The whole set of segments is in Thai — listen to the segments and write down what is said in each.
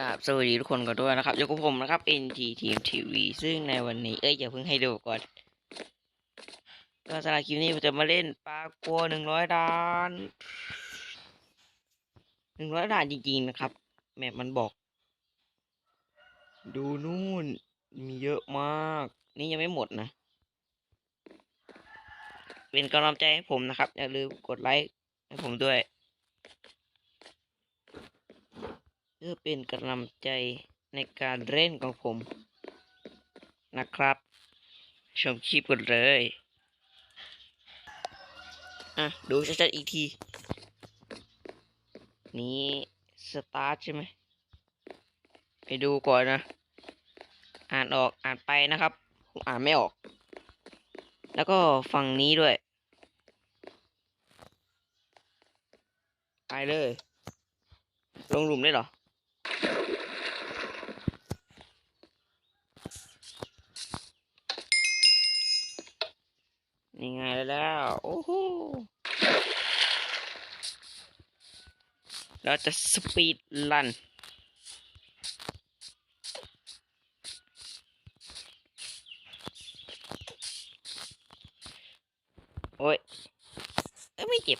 กราบสวัสดีทุกคนกันด้วยนะครับอยู่กับผมนะครับ NG Team TV ซึ่งในวันนี้เอ้ยอย่าเพิ่งให้ดูก่อนก็สำหรับคลิปนี้ผมจะมาเล่นปลากัวหนึ่งร้อยด่านหนึ่งร้อยด่านจริงๆนะครับ แมปมันบอก ดูนู่นมีเยอะมาก นี่ยังไม่หมดนะ เป็นกำลังใจให้ผมนะครับ อย่าลืมกดไลค์ให้ผมด้วย เพื่อเป็นกำลังใจในการเล่นของผม นะครับ ชมคลิปกันเลย อะ ดูชัดๆอีกที นี้สตาร์ทใช่ไหมไปดูก่อนนะ อ่านออกอ่านไปนะครับ ผมอ่านไม่ออก แล้วก็ฝั่งนี้ด้วย ไปเลย ลงหลุมได้หรอ นี่ไงแล้ว โอ้โห เราจะสปีดลันโอ้ยเอ้ไม่เจ็บ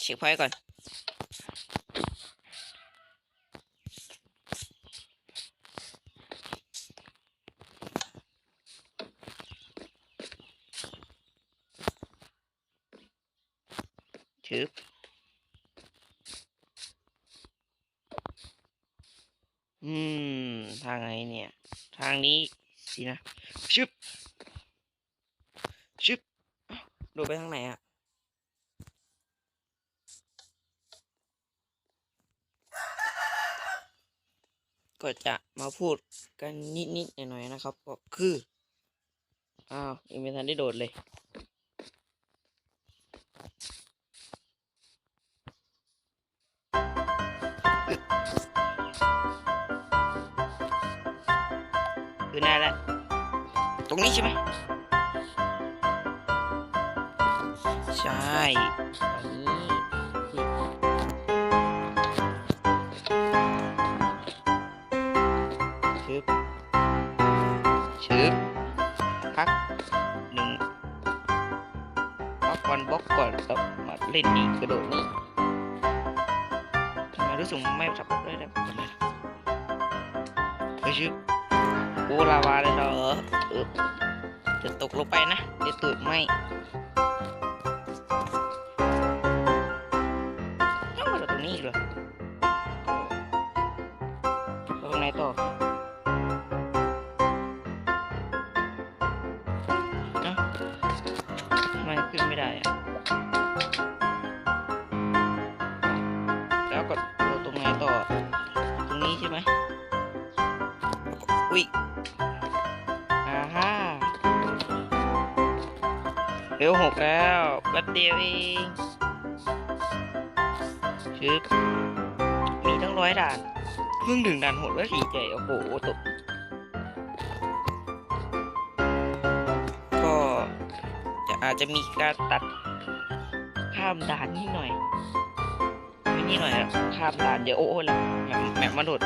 เช็คไฟก่อนชึบอืม ทางไหนเนี่ย ทางนี้สินะ ชึบ ชึบอ้าวโดดไปทางไหนอะ ก็จะมา พูดกันนิดๆหน่อยๆนะครับ ก็คือ อ้าวยังไม่ทันได้โดดเลยคือหน้าแล้วตรงนี้ใช่ไหมใช่ตรงนี้ ชึบชึบพักหนึ่งพักก่อนบล็อกก่อนแล้วมาเล่นนี่กระโดดนี่ทำไมรู้สึกไม่สับได้ได้กันเลยเฮ้ยชึบโอลาวาเลยเหรอเออจะตกลงไปนะเดี๋ยวตูดไหม ไมขึ้นไม่ได้อะแล้วก็ตัวตรงไหนต่อ ตรงนี้ใช่ไหมอุ้ยอ่าฮ่าเร็วหกแล้วแป๊บเดียวเองชึบมีตั้งร้อยด่านเพิ่งถึงด่านหกแล้วดีใจโอ้โหตก จะมีการตัดข้ามด่านนิดหน่อยไม่นิดหน่อยข้ามด่านเดี๋ยวโอ้โอ้แล้วแมปมปมาโดด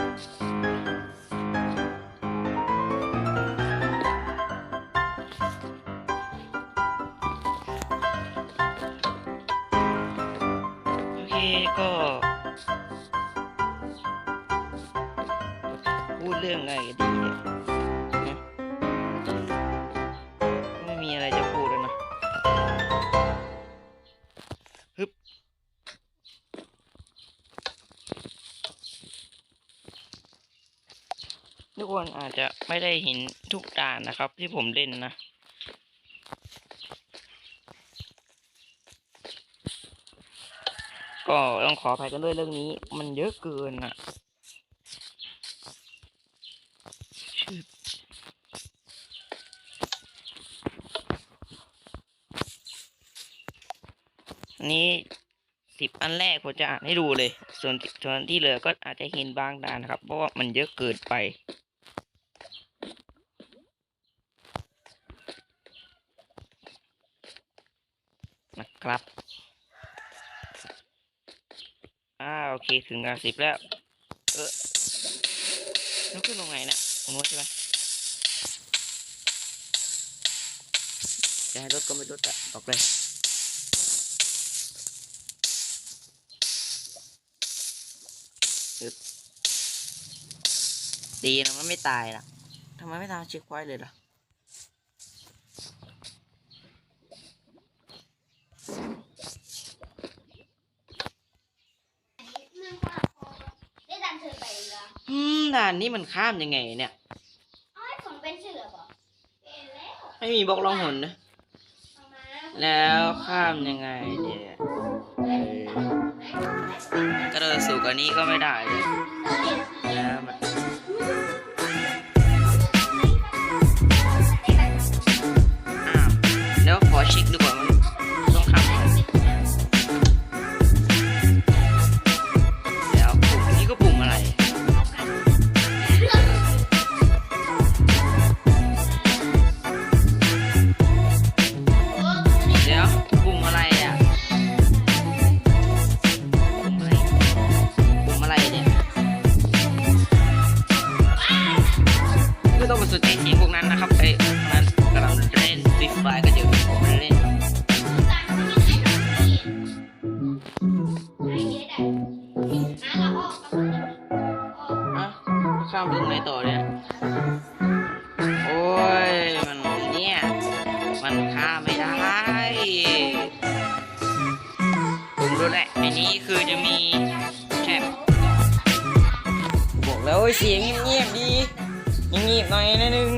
โอเคก็พูดเรื่องอะไรกันดีเนี่ยนะไม่มีอะไรจะ ทุกคนอาจจะไม่ได้เห็นทุกด่านนะครับ ที่ผมเล่นนะ ก็ต้องขออภัยกันด้วยเรื่องนี้ มันเยอะเกินอะชื่ออันนี้สิบอันแรกผมจะอ่านให้ดูเลย ส่วนที่ส่วนที่เหลือก็อาจจะเห็นบางด่านนะครับ เพราะว่ามันเยอะเกินไป ถึงดาวสิบแล้ว เออแล้วขึ้นตรงไหนเนี่ยผมรู้ใช่ไหมจะให้รถก็ไม่รถอะบอกเลยดีนะมันไม่ตายล่ะทำไมไม่ทำเช็คไว้เลยล่ะ ได้ดันเธอไปเหรอ อืมด่านนี้มันข้ามยังไงเนี่ย อ้อยฝนเป็นเสือบ่เป็นแล้วไม่มีบล็อกลองหนนะ เอามาแล้วข้ามยังไงเนี่ยเออกระโดดสูงกว่านี้ก็ไม่ได้เลยแล้วมัน อ้าวแล้วขอเช็คดู อะข้ามไปตรงไหนต่อเนี่ย โอ้ย มันเนี่ย มันข้ามไม่ได้ผมรู้แหละในนี้คือจะมีแคบบอกแล้วเสียงเงียบๆดีเงียบๆหน่อยนะนึง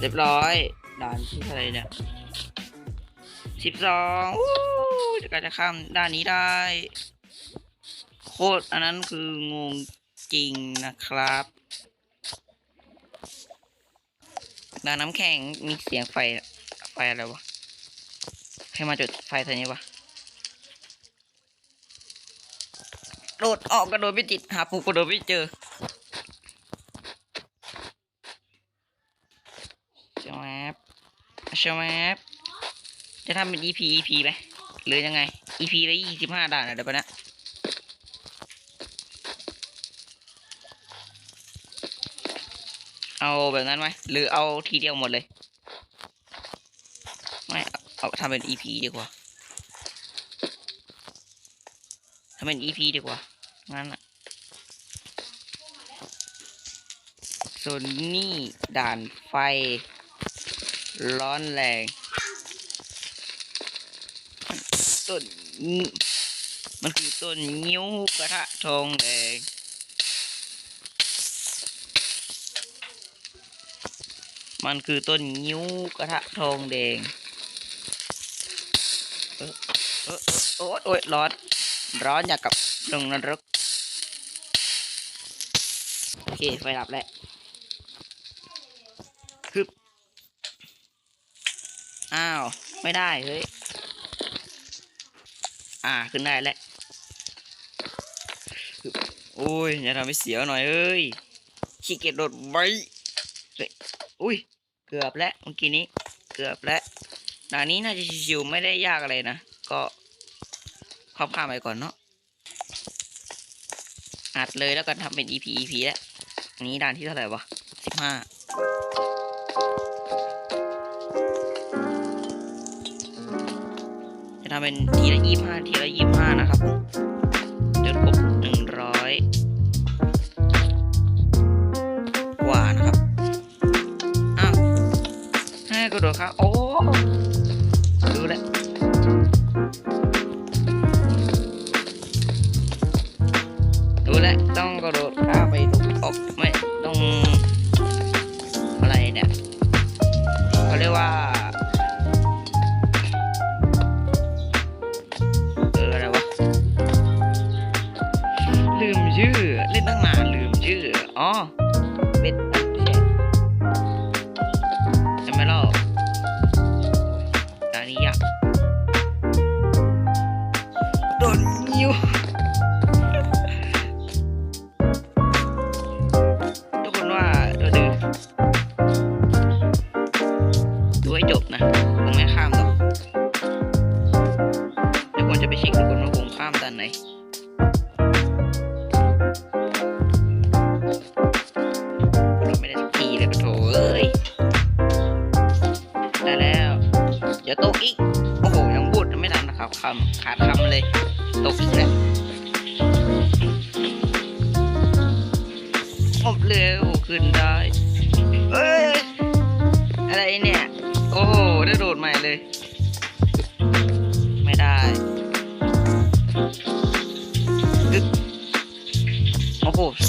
เรียบร้อยด่านที่เทไรเนี่ยสิบสองจะการจะข้ามด้านนี้ได้ โคตรอันนั้นคืองงจริงนะครับ ด่านน้ำแข็งมีเสียงไฟ ไฟอะไรวะ ให้มาจุดไฟตัวนี้วะ โดดออกกระโดดไม่ติด หาปูกระโดดไม่เจอ ชวบชวบจะทำเป็น EP EP ไหมหรือยังไง EP ละยี่สิบห้าด่านอะเดี๋ยวไปนะเอาแบบนั้นไหมหรือเอาทีเดียวหมดเลย ไม่เอาเอาทำเป็น EP ดีกว่าทำเป็น EP ดีกว่า งั้นอะส่วนนี่ด่านไฟ ร้อนแรงต้นมันคือต้นงิ้วกระทะทองแดงมันคือต้นงิ้วกระทะทองแดงเออเออโอ๊ยโอ๊ยร้อนร้อนอย่างกับลงนรกโอเคไฟดับแล้วคือ อ้าว ไม่ได้เฮ้ย อ่าขึ้นได้แล้วโอ้ยอย่าทำให้เสียวหน่อยเอ้ยขี้เกียจโดดไว้อุ้ย เกือบแล้วเมื่อกี้นี้ เกือบแล้วด่านนี้น่าจะชิวๆไม่ได้ยากอะไรนะ ก็ข้ามข้ามไปก่อนเนาะ อัดเลยแล้วกันทำเป็น EP EP แล้วนนี้ด่านที่เท่าไหร่วะสิบห้า จะทำเป็นทีละยี่ห้าทีละยี่ห้านะครับผมจนครบหนึ่งร้อยกว่านะครับอ้าวให้กระโดดครับโอ้ดูแลดูแลต้องกระโดดข้าไปตรงออกไม่ต้องอะไรเนี่ยเขาเรียกว่า ผมข้ามด้านไหนเราไม่ได้สักทีเลยปะโถเอ้ยได้แล้วอย่าตกอีก โอ้โหยังพูดไม่ทันนะครับคำขาดคำเลย ตกอีกแล้ว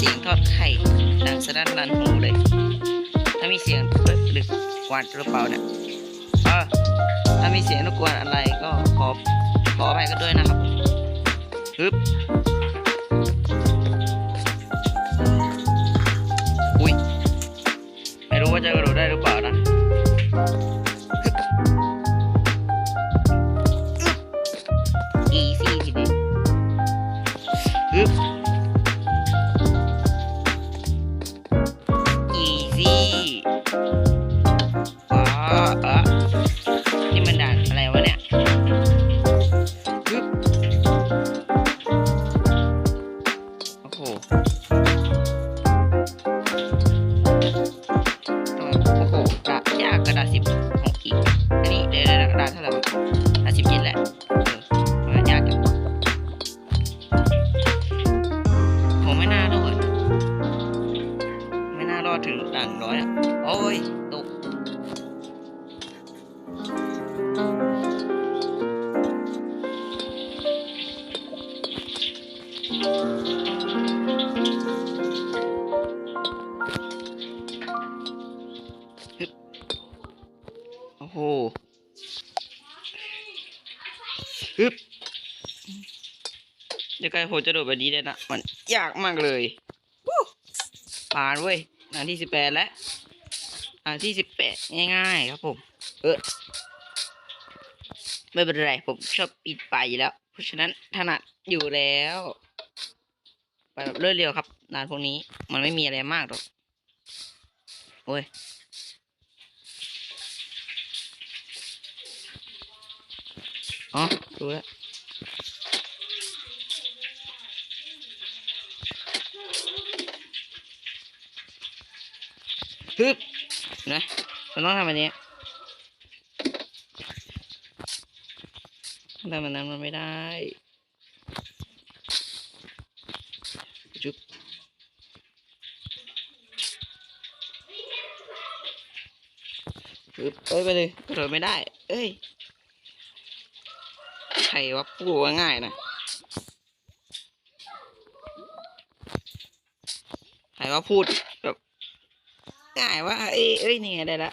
สียงทอดไข่ดังสนั่นลันหูเลย ถ้ามีเสียงเปิดดึกกวาดหรือเปล่าเนี่ยเออถ้ามีเสียงรบกวนอะไรก็ขอขออภัยกันด้วยนะครับฮึบ เดี๋ยวไกลผมจะโดดแบบนี้ได้นะ มันยากมากเลยผ่านเว้ยอันที่สิบแปดแล้วอันที่สิบแปดง่ายๆครับผม เออไม่เป็นไร ผมชอบปิดไปอยู่แล้ว เพราะฉะนั้นถนัดอยู่แล้ว ไปแบบเร็วๆครับนานพวกนี้มันไม่มีอะไรมากหรอกโอ้ยอ๋อดูแล้ว ฮึบนะมันต้องทำแบบนี้ทำแบบนั้นมันไม่ได้จุ๊บฮึบเอ้ยไปเลยกระโดดไม่ได้ เอ้ยใครว่าพูดว่าง่ายนะใครว่าพูด แบบง่ายว่าเอ้ยเอ้ยนี่ไงได้ละ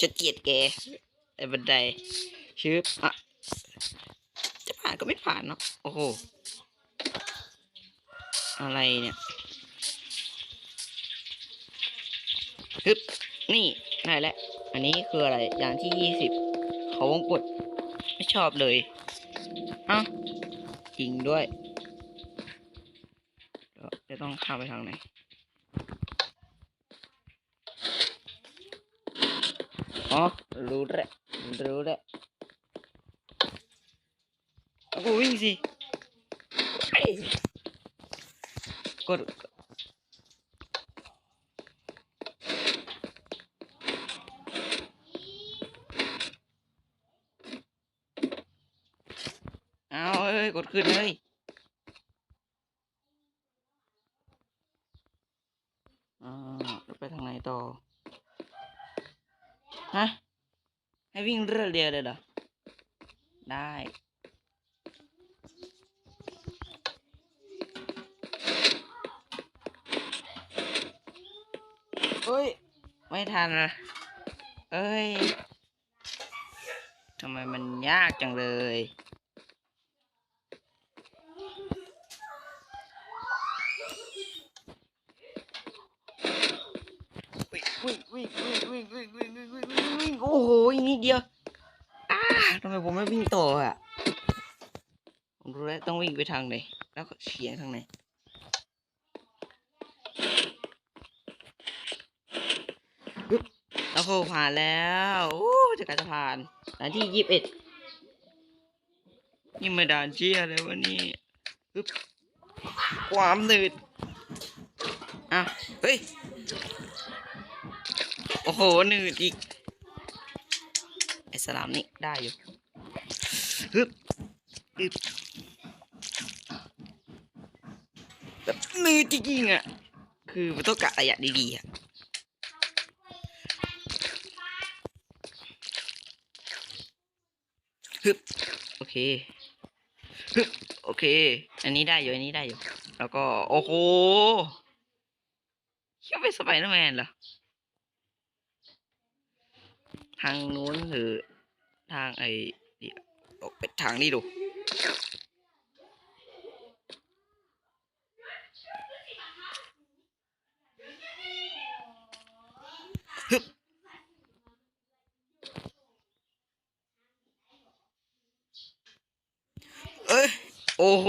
ฉันเกลียดแกไอ้บันไดชืบอะจะผ่านก็ไม่ผ่านเนาะโอ้โหอะไรเนี่ยฮึบนี่ได้แล้วอันนี้คืออะไรอย่างที่ยี่สิบเขาวงกดไม่ชอบเลยเอ้าจริงด้วย ต้องข้ามไปทางไหนอ๋อรู้แล้วรู้แล้วกูวิ่งสิกดเอาเอ้ยกดขึ้นเลย อ่าแล้วไปทางไหนต่อ ฮะ ให้วิ่งเรื่อยเดียวเลยเหรอ ได้ เอ้ย ไม่ทันละเอ้ย ทำไมมันยากจังเลย เดียวอ้าทำไมผมไม่วิ่งต่ออะผมรู้แล้วต้องวิ่งไปทางไหนแล้วก็เฉียงทางไหนแล้วโคผ่านแล้วโอ้จะการจะผ่านด่านที่ยี่สิบเอ็ดนี่มาด่านเชี่ยเลยวะนี่ปึ๊บความหนืดอะเฮ้ย โอ้โหหนืดอีก ไอ้สลามนี่ได้อยู่ฮึบฮึบแบบหนืดจริงๆอะ คือมันต้องกะระยะดีๆอะฮึบโอเคฮึบโอเค อันนี้ได้อยู่อันนี้ได้อยู่ แล้วก็ โอ้โหคิดว่าเป็นสไปเดอร์แมนเหรอ ทางนู้นหรือ ทางไอ้เดี๋ยวออกไปทางนี้ดูฮึบเอ้ย โอ้โห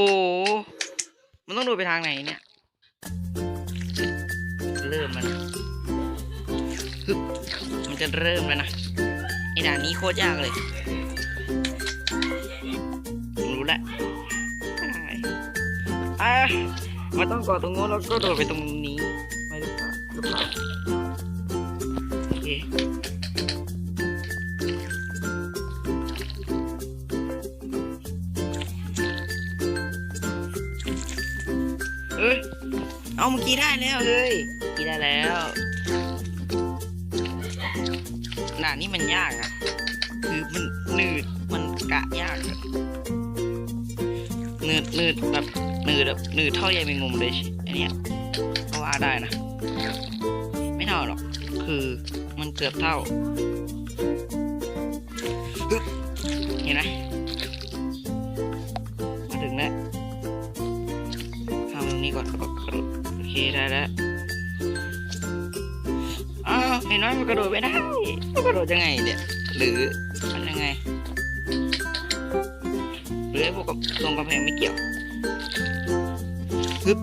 มันต้องดูไปทางไหนเนี่ย เริ่มมันฮึบมันจะเริ่มแล้วนะ ไอ้ด่านนี้โคตรยากเลย รู้ล้วอะมันต้องกอดตรงโน้นแล้วก็โดดไปตรงนี้ไม่รู้ว่าหรือเปล่าโอเคเอ้ยเอาเมื่อกี้ได้แล้วเฮ้ย ด่านนี้มันยากอะคือมันหนืดมันกะยากอะหนืดหนืดแบบหนืดแบบหนืดเท่าใยแมงมุมเลยอันเนี้ยก็ว่าได้นะ ไม่เท่าหรอก คือมันเกือบเท่าเห็นไหมมาถึงแล้วทำตรงนี้ก่อนก็โอเคได้แล้วอ้าวเห็นไหมมันกระโดดไม่ได้มันกระ โดดยังไงเนี่ย หรือมันยังไงหรือไอ้พวกตรงกำแพงไม่เกี่ยวฮึบ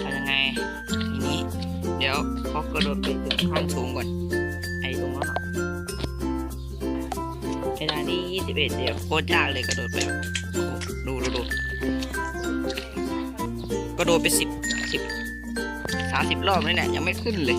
เอายังไงทีนี้ เดี๋ยวพอกระโดดไปถึงขั้นสูงก่อนไอ้ตรงนั้นอะไอ้ด้านนี้ยี่สิบเอ็ดเดี๋ยวโคตรยากเลยกระโดดไปดูดูดูก็โดนไปสิบสิบสามสิบรอบแล้วเนี่ยยังไม่ขึ้นเลย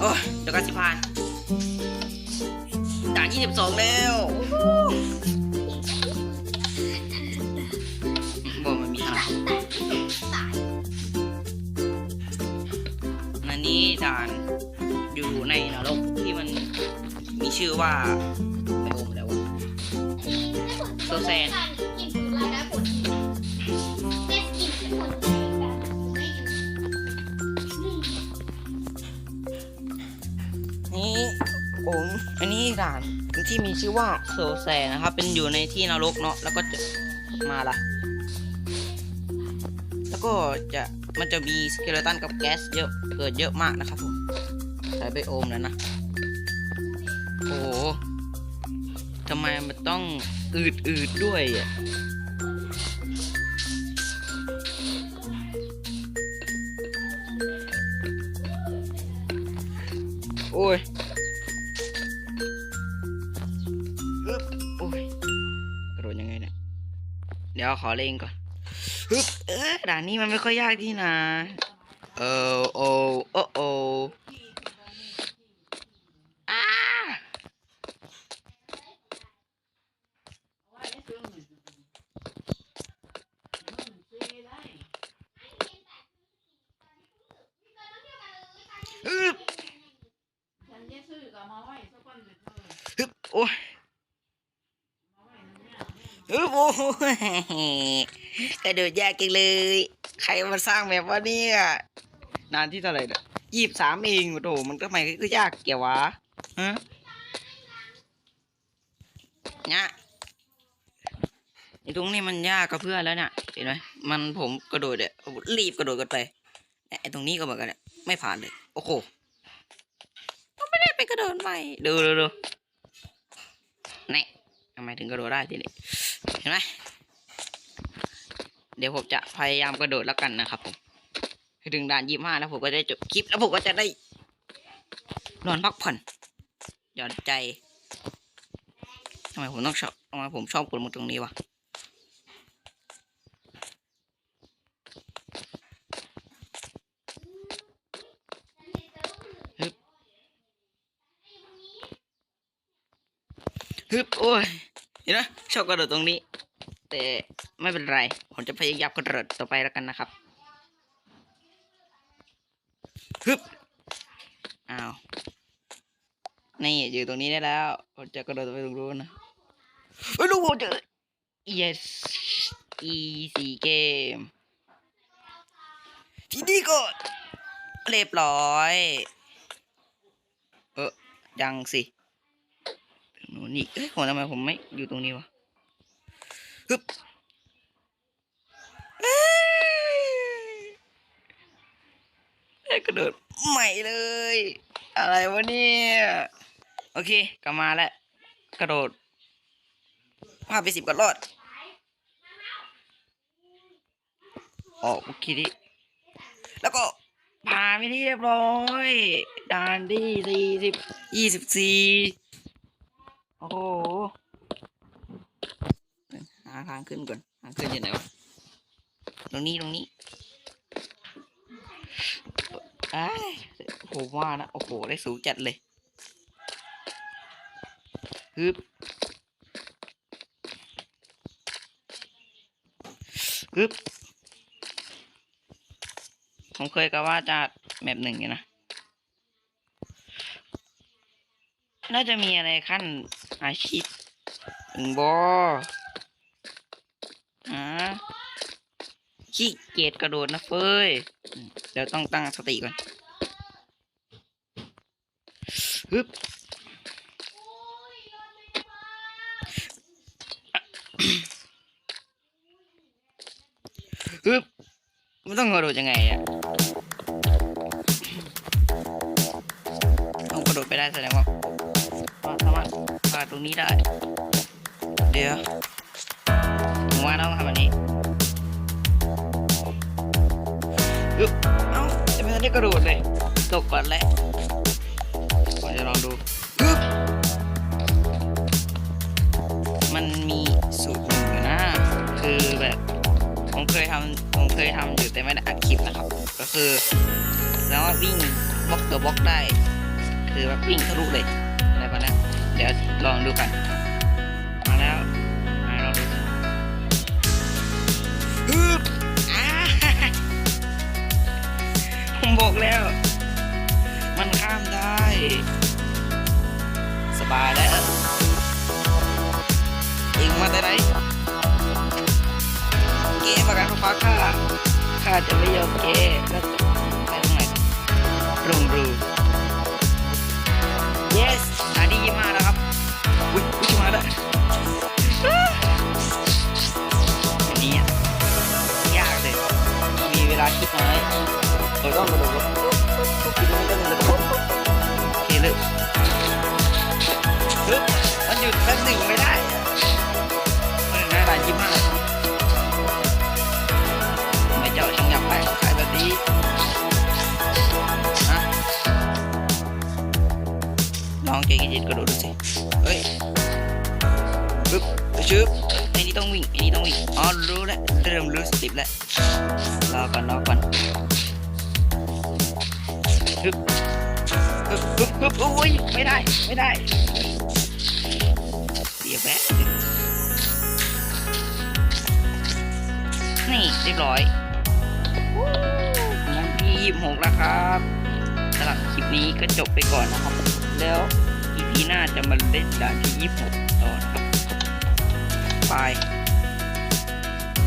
โอ้เดี๋ยวกันสิพานด่านยี่สิบสองแล้วบอกมันมีทางอันนี้ด่านอยู่ในนรกที่มันมีชื่อว่าไปโอมแล้วโซเซน ด่านที่มีชื่อว่าโซแซนะครับ เป็นอยู่ในที่นรกเนาะแล้วก็จะมาละแล้วก็จะมันจะมีสเกลตันกับแก๊สเยอะเกิดเยอะมากนะครับผมใช้ไปโอมแล้วนะโอ้โหทำไมมันต้องอืดอืดๆด้วยอะ ขอเล่งก่อนฮึบเออด่านนี้มันไม่ค่อยยากที่นะ เออโอโอโออ้าฮึบ ฉันจะซื้อก็มาไว้สักวันเดียวเธอ ฮึบโอ้ย มาไว้นั่นเนี่ยเนี่ย ฮึบโอ้ย กระโดดยากจังเลย ใครมาสร้างแบบว่าเนี่ยนานที่เท่าไหร่เนี่ยยี่สิบสามเองโอ้โหมันก็ไม่ก็ยากเกี่ยววะฮะเนี่ยไอ้ตรงนี้มันยากกับเพื่อนแล้วเนี่ยเห็นไหมมันผมกระโดดเนี่ยรีบกระโดดกันไปเนี่ยไอ้ตรงนี้ก็เหมือนกันเนี่ยไม่ผ่านเลย โอ้โหก็ไม่ได้ไปกระโดดใหม่ดูดูดูนี่ทำไมถึงกระโดดได้ทีนี้เห็นไหม เดี๋ยวผมจะพยายามกระโดดแล้วกันนะครับผมถึงด่านยี่ห้าแล้วผมก็จะได้จบคลิปแล้วผมก็จะได้ นอนพักผ่อนหย่อนใจทำไมผมต้องชอบทำไมผมชอบกดมุดตรงนี้วะฮึบฮึบโอ้ยเห็นไหมชอบกระโดดตรงนี้ แต่ ไม่เป็นไร ผมจะพยายามกระโดดต่อไปแล้วกันนะครับฮึบอ้าว นี่อยู่ตรงนี้ได้แล้ว ผมจะกระโดดไปตรงนู้นนะเฮ้ยลูกผมเจอ yes easy game ทีนี้ก็เรียบร้อย เออยังสิตรงนู้นนี่เอ้ยผมทำไมผมไม่อยู่ตรงนี้วะฮึบเอ้ยเอ้ยก ระโดดใหม่เลย อะไรวะเนี่ย โอเคกลับมาแล้ว กระโดดพาไปสิบกว่ารอดออกเมื่อกี้นี้แล้วก็ผ่านไปที่เรียบร้อยด่านที่สี่สิบยี่สิบสี่โอ้โหหาทางขึ้นก่อนทางขึ้นอยู่ไหนวะตรงนี้ตรงนี้ อ้ายผมว่านะ โอ้โห ได้สูงจัดเลยฮึบฮึบผมเคยก็ว่าจะแมปหนึ่งอยู่นะ น่าจะมีอะไรขั้นอาชีพถึงบออ่า ขี้เกียจกระโดดนะเฟ้ย เดี๋ยวต้องตั้งสติก่อนฮึบฮึบมันต้องกระโดดยังไงอะต้องกระโดดไปได้แสดงว่าสามารถผ่านตรงนี้ได้ เดี๋ยวผมว่าต้องทำอันนี้ ฮึบเอ้าจะไม่ทันได้กระโดดเลยตกก่อนแหละผมจะลองดูฮึบมันมีสูตรหนึ่งอยู่นะ คือแบบผมเคยทำผมเคยทำอยู่แต่ไม่ได้อัดคลิปนะครับ ก็คือแล้วาวิ่งบล็อกตัวบล็อกได้ คือแบบวิ่งทะลุเลยอะไรประมาณนั้นเดี๋ยวลองดูกัน อ่าผมบอกแล้วสบายแล้วเองมาแต่ไหนเกมประกันฟ้าข้าข้าจะไม่ยอมเกแล้วไปตรงไหนโรงรู yes นาดียี่มาแล้วครับอุ้ยอุ้ยมาแล้วอันนี้อะยากเลยมีเวลาคิดน้อย เราต้องกระโดดคิดน้อยก็เลยโอเคเลยฮึบมันหยุดแป๊บหนึ่งไม่ได้มันน่ารักยิ้มมากไม่เจ้าช่างอยากไปกับใครแบบนี้ฮะลองเก่งๆกระโดดดูสิเฮ้ยฮึบชึบไอ้นี่ต้องวิ่งไอ้นี่ต้องวิ่งอ๋อรู้แล้วเริ่มรู้สติปแล้วรอก่อนรอก่อน ฮึบฮึบฮึบฮึบโอ้ยไม่ได้ ไม่ได้เสียแป๊บนี่เรียบร้อยงั้นที่ยี่หกแล้วครับสำหรับคลิปนี้ก็จบไปก่อนนะครับ แล้วอีพีหน้าจะมาเล่นด่านที่ยี่หกต่อนะครับบาย